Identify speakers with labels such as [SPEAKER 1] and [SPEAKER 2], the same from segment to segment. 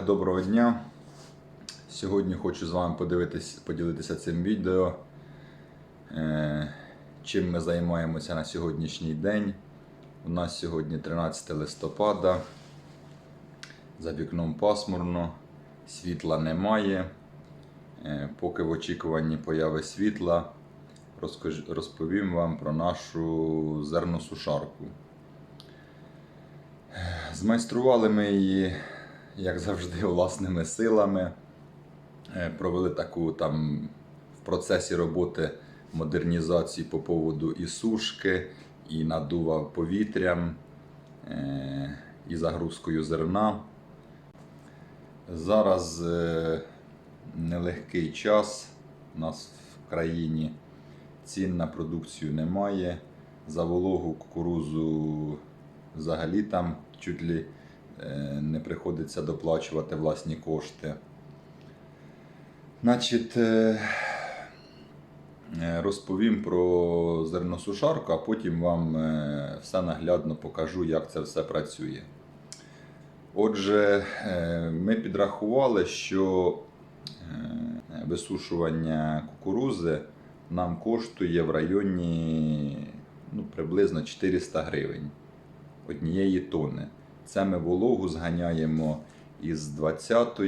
[SPEAKER 1] доброго дня. Сьогодні хочу з вами подивитись, поділитися цим відео. Е, чим ми займаємося на сьогоднішній день. У нас сьогодні 13 листопада. За вікном пасмурно, світла немає. Е, поки в очікуванні появи світла, розповім вам про нашу зерносушарку. Змайстрували ми її, як завжди, власними силами. Е, Провели таку там в процесі роботи модернізації по поводу і сушки, і надува повітрям, е, і загрузкою зерна. Зараз е, нелегкий час у нас в країні. Цін на продукцію немає. За вологу кукурузу взагалі там чуть ли не приходиться доплачувати власні кошти. Значить, е, е, розповім про зерносушарку, а потім вам е, все наглядно покажу, як це все працює. Отже, е, ми підрахували, що е, висушування кукурузи нам коштує в районі ну, приблизно 400 гривень однієї тонни. Це ми вологу зганяємо із 20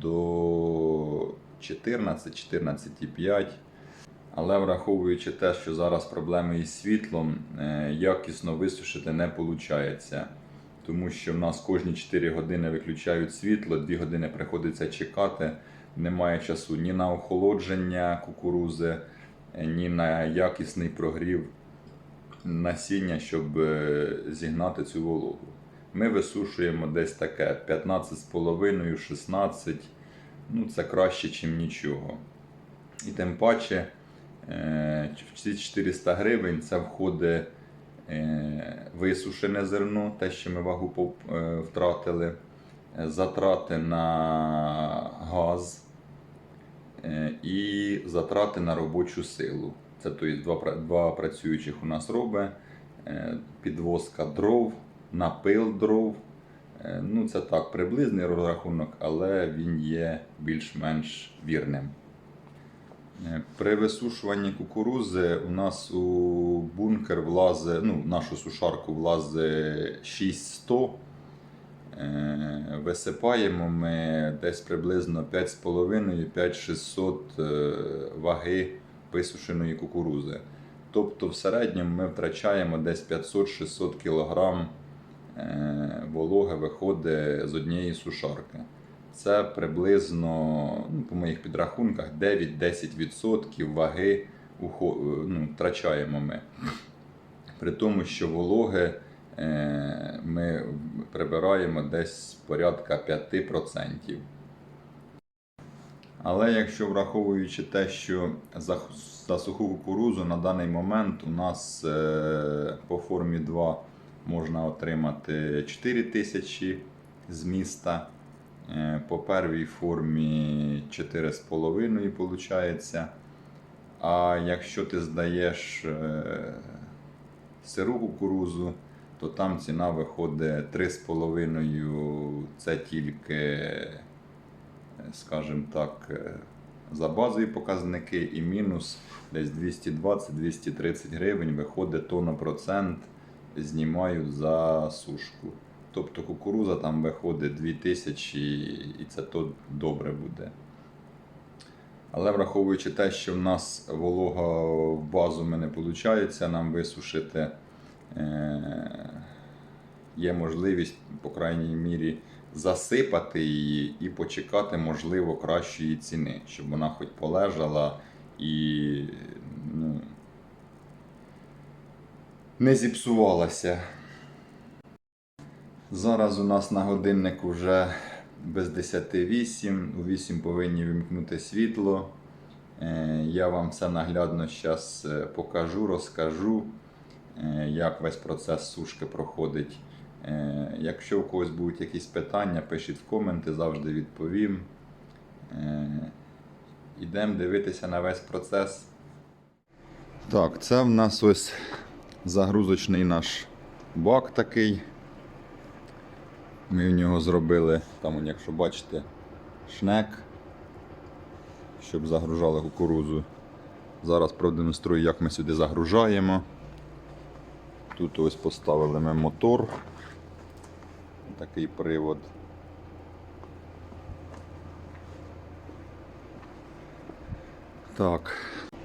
[SPEAKER 1] до 14, 14,5. Але враховуючи те, що зараз проблеми із світлом, е, якісно висушити не виходить. Тому що в нас кожні 4 години виключають світло, 2 години приходиться чекати. Немає часу ні на охолодження кукурузи, е, ні на якісний прогрів насіння, щоб е, зігнати цю вологу. Ми висушуємо десь таке 15,5, 16, ну це краще, ніж нічого. І тим паче е, ці 400 гривень це входить е, висушене зерно, те, що ми вагу е, втратили, затрати на газ і затрати на робочу силу. Це тобто, два, працюючих у нас робить, е, підвозка дров, напил дров. Е, Ну, це так, приблизний розрахунок, але він є більш-менш вірним. Е, При висушуванні кукурузи у нас у бункер влазить, ну, в нашу сушарку влазить 6100. Е, Висипаємо ми десь приблизно 5,5-5600 е, ваги висушеної кукурузи. Тобто в середньому ми втрачаємо десь 500-600 кг е, вологи виходить з однієї сушарки. Це приблизно, ну, по моїх підрахунках, 9-10% ваги ну, втрачаємо ми. При тому, що вологи е, ми прибираємо десь порядка 5%. Але якщо враховуючи те, що за, за суху кукурузу на даний момент у нас е, по формі 2 можна отримати 4 тисячі з міста, е, по первій формі 4,5 виходить. А якщо ти здаєш е, сиру кукурузу, то там ціна виходить 3,5 це тільки, е, скажімо так, за базові показники. І мінус десь 220-230 гривень виходить тонопроцент знімають за сушку. Тобто кукуруза там виходить 2000 і це то добре буде. Але враховуючи те, що в нас волога в базу не виходить нам висушити, е, є можливість, по крайній мірі, засипати її і почекати, можливо, кращої ціни, щоб вона хоч полежала і ну, не зіпсувалася. Зараз у нас на годиннику вже без 10 8. У 8 повинні вимкнути світло. Е, Я вам все наглядно зараз покажу, розкажу, е, як весь процес сушки проходить. Е, Якщо у когось будуть якісь питання, пишіть в коменти, завжди відповім. Ідемо дивитися на весь процес. Так, це в нас ось загрузочний наш бак такий. Ми в нього зробили, там, якщо бачите, шнек, щоб загружали кукурузу. Зараз продемонструю, як ми сюди загружаємо. Тут ось поставили ми мотор. Такий привод. Так,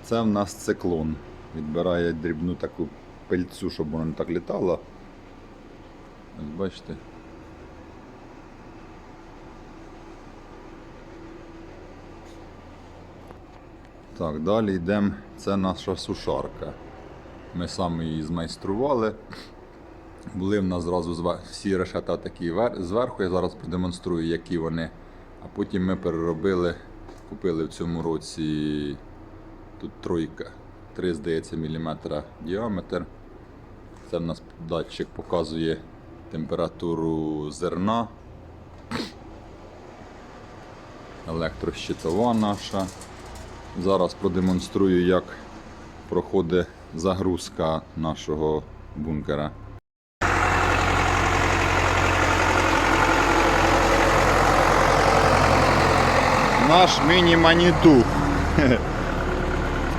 [SPEAKER 1] це в нас циклон. Відбирає дрібну таку пильцю, щоб вона не так літала. Ось бачите. Так, далі йдемо. Це наша сушарка. Ми самі її змайстрували. Були в нас зразу всі решета такі зверху. Я зараз продемонструю, які вони. А потім ми переробили, купили в цьому році тут тройка. 3, здається, міліметра діаметр. Це в нас датчик показує температуру зерна. Електрощитова наша. Зараз продемонструю, як проходить загрузка нашого бункера. Наш міні-маніту.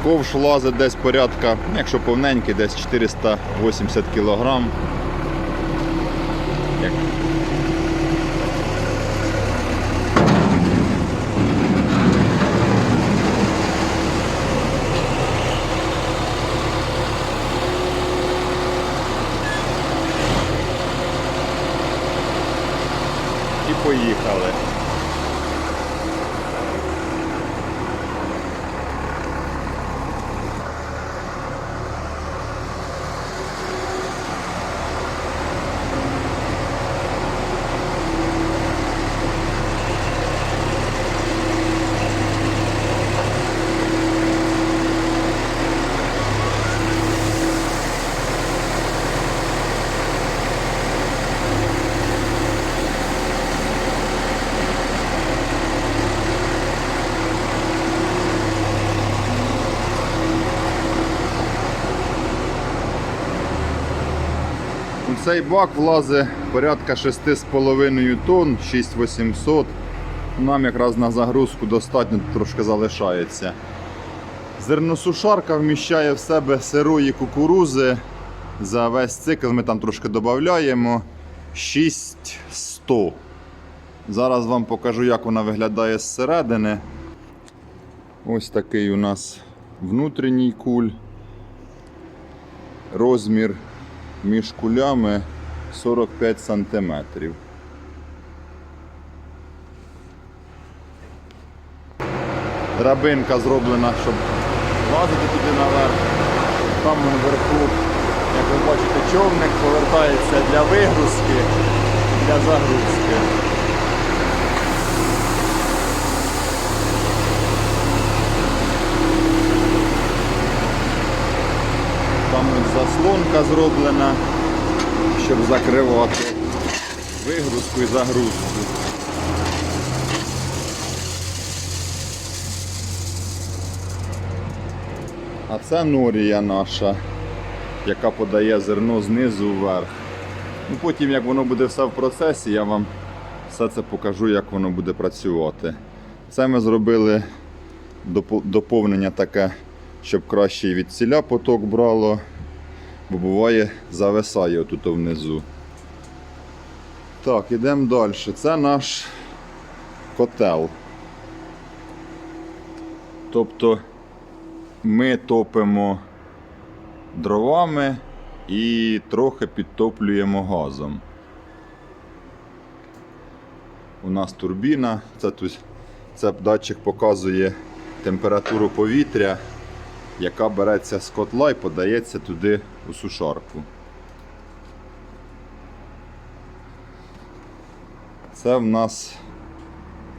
[SPEAKER 1] Ковш лазить десь порядка, якщо повненький, десь 480 кг. Як... І поїхали. Цей бак влазить порядка 6,5 тонн, 6800. Нам якраз на загрузку достатньо трошки залишається. Зерносушарка вміщає в себе сирої кукурузи. За весь цикл ми там трошки додаємо 6100. Зараз вам покажу, як вона виглядає зсередини. Ось такий у нас внутрішній куль. Розмір між кулями 45 сантиметрів. Драбинка зроблена, щоб лазити туди наверх. Там наверху, як ви бачите, човник повертається для вигрузки, для загрузки. Там заслонка зроблена, щоб закривати вигрузку і загрузку. А це норія наша, яка подає зерно знизу вверх. Ну, потім, як воно буде все в процесі, я вам все це покажу, як воно буде працювати. Це ми зробили доповнення таке, щоб краще від ціля поток брало, бо буває зависає отут внизу. Так, ідемо далі. Це наш котел. Тобто ми топимо дровами і трохи підтоплюємо газом. У нас турбіна, це, тут, це датчик показує температуру повітря, яка береться з котла і подається туди у сушарку. Це в нас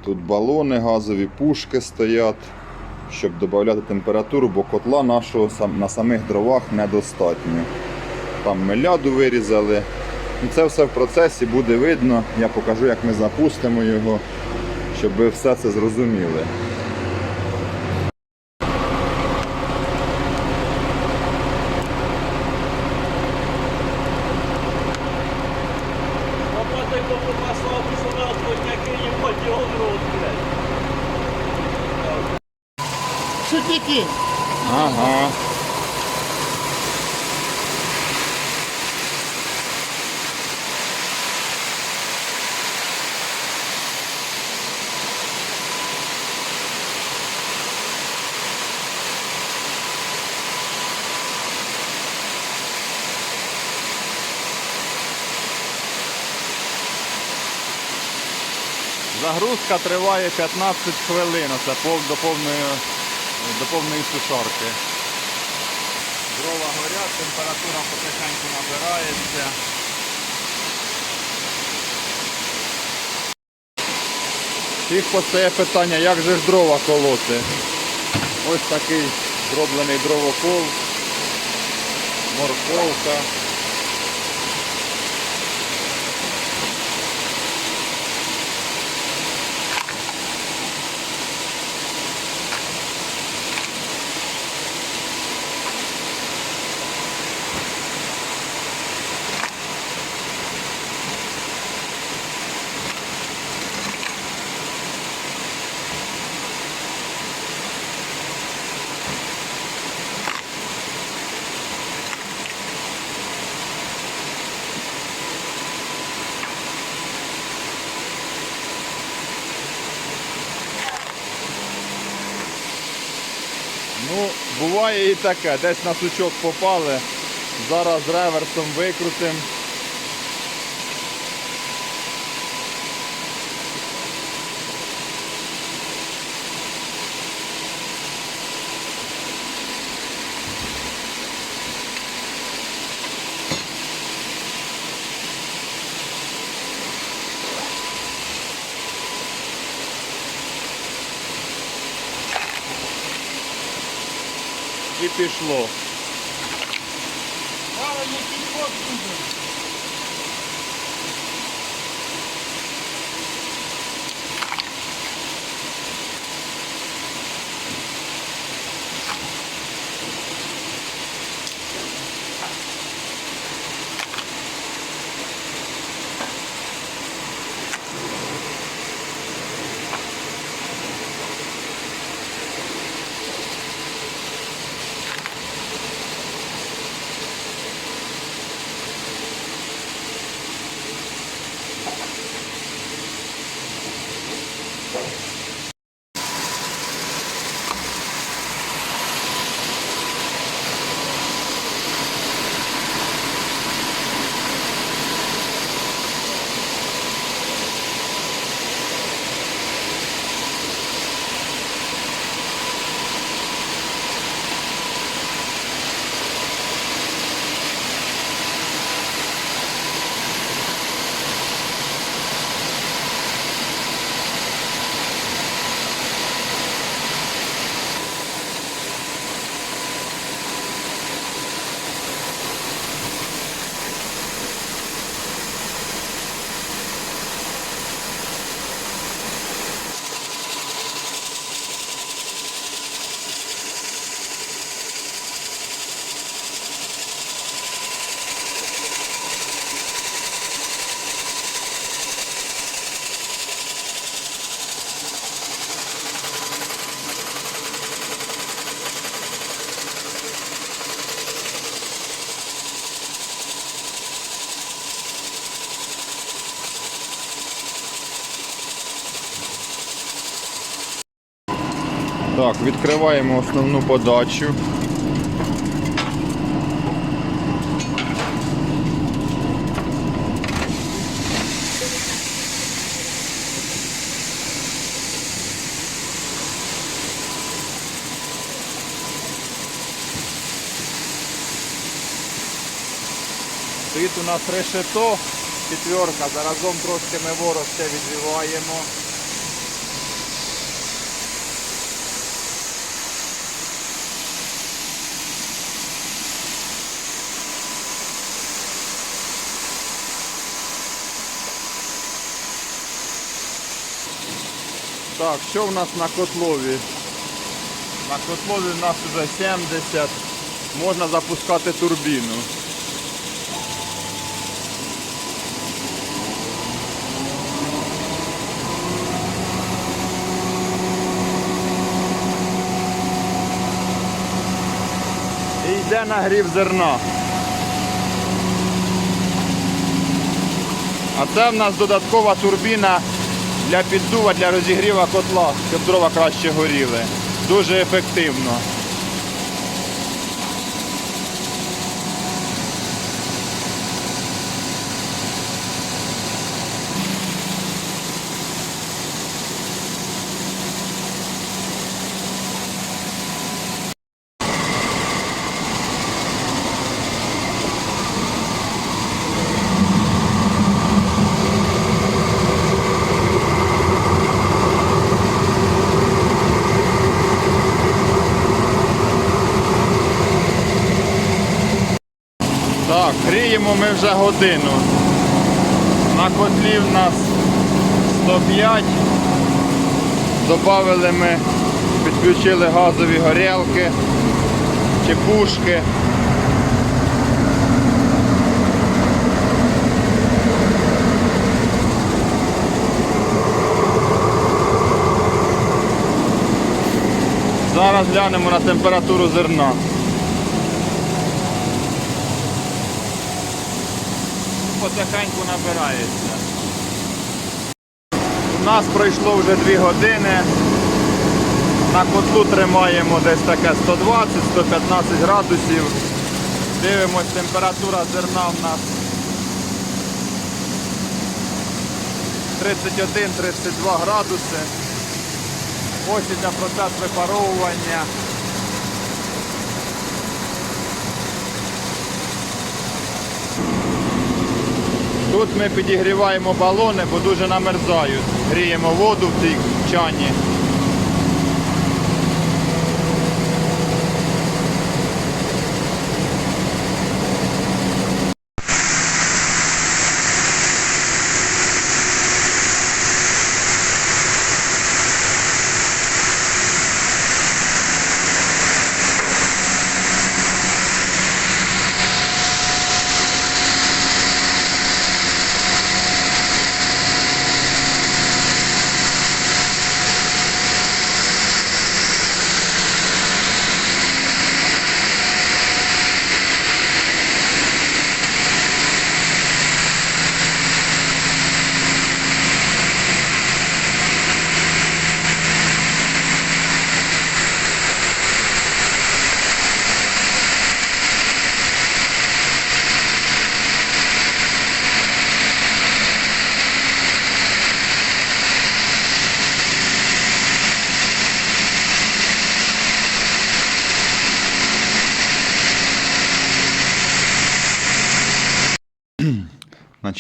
[SPEAKER 1] тут балони, газові пушки стоять, щоб додати температуру, бо котла нашого на самих дровах недостатньо. Там ми ляду вирізали. Ну, Це все в процесі буде видно. Я покажу, як ми запустимо його, щоб ви все це зрозуміли. Загрузка триває 15 хвилин, це до повної, до повної сушарки. Дрова горять, температура потихеньку набирається. Всіх постає питання, як же ж дрова колоти. Ось такий зроблений дровокол, морковка. Ну, буває і таке. Десь на сучок попали. Зараз реверсом викрутим. Пішло. Так, відкриваємо основну подачу. Стоїть у нас решето, четверка, заразом трошки ми ворог ще відбиваємо. Так, що в нас на котлові? На котлові в нас вже 70. Можна запускати турбіну. І йде нагрів зерна. А це в нас додаткова турбіна для піддува, для розігріва котла, щоб дрова краще горіли. Дуже ефективно. Так, гріємо ми вже годину. На котлі в нас 105. Добавили ми, підключили газові горілки, чепушки. Зараз глянемо на температуру зерна. Потихеньку набирається. У нас пройшло вже 2 години. На котлу тримаємо десь таке 120-115 градусів. Дивимось, температура зерна в нас 31-32 градуси. Ось іде процес випаровування. Тут ми підігріваємо балони, бо дуже намерзають. Гріємо воду в цій чані.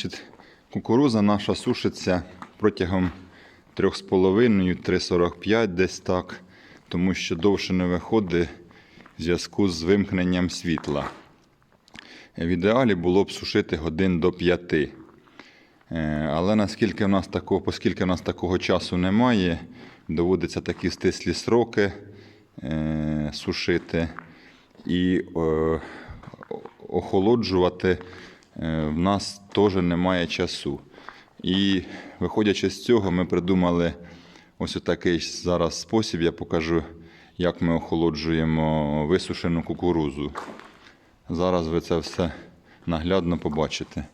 [SPEAKER 1] Значить, кукуруза наша сушиться протягом 3,5-3,45 десь так, тому що довше не виходить в зв'язку з вимкненням світла. В ідеалі було б сушити годин до 5. Е, Але наскільки в нас такого, оскільки в нас такого часу немає, доводиться такі стислі сроки е, сушити і е, охолоджувати в нас теж немає часу. І виходячи з цього, ми придумали ось такий зараз спосіб. Я покажу, як ми охолоджуємо висушену кукурузу. Зараз ви це все наглядно побачите.